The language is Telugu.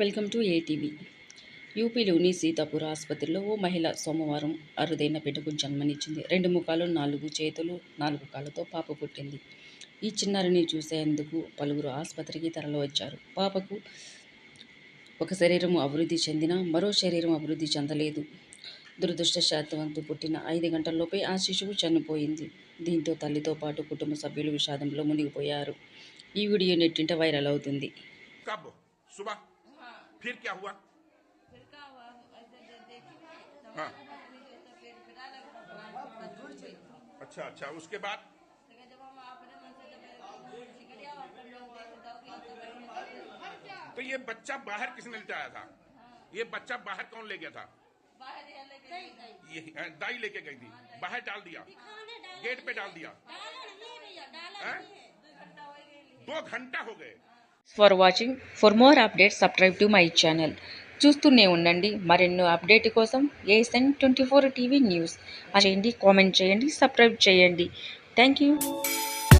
Welcome to ATV. యూపీలోని సీతాపూర్ ఆసుపత్రిలో ఓ మహిళ సోమవారం అరుదైన బిడ్డకు జన్మనిచ్చింది. రెండు ముఖాలు నాలుగు చేతులు నాలుగు కాళ్ళతో పాప పుట్టింది. ఈ చిన్నారిని చూసేందుకు పలువురు ఆసుపత్రికి తరలివచ్చారు పాపకు ఒక శరీరం అభివృద్ధి చెందినా మరో శరీరం అభివృద్ధి చెందలేదు. దురదృష్టశాత్తవంతు పుట్టిన ఐదు గంటల్లోపే ఆ శిశువు చనిపోయింది దీంతో తల్లితో పాటు కుటుంబ సభ్యులు విషాదంలో మునిగిపోయారు ఈ వీడియో నెట్టింట వైరల్ అవుతుంది कब सुबह फिर क्या हुआ फिर क्या हुआ ऐसे दे- देखी तो हाँ अपनी जो तो फिर फिरा लगा थोड़ा दूर से अच्छा अच्छा उसके बाद लेकिन जब हम अपने मन से जब सिकड़िया अपन लोग देखे तो कि तो बहन तो ये बच्चा बाहर किसने लेटाया था ये बच्चा बाहर कौन ले गया था बाहर यहाँ लेके गई ये अ, दाई लेके गई थी बाहर डाल दिया गेट पे डाल दिया हैं? दो घंटा हो गए for watching for more updates subscribe to my channel చూస్తూనే ఉండండి మరెన్నో అప్డేట్ కోసం ASN twenty four TV news చేయండి కామెంట్ చేయండి సబ్స్క్రైబ్ చేయండి థ్యాంక్ యూ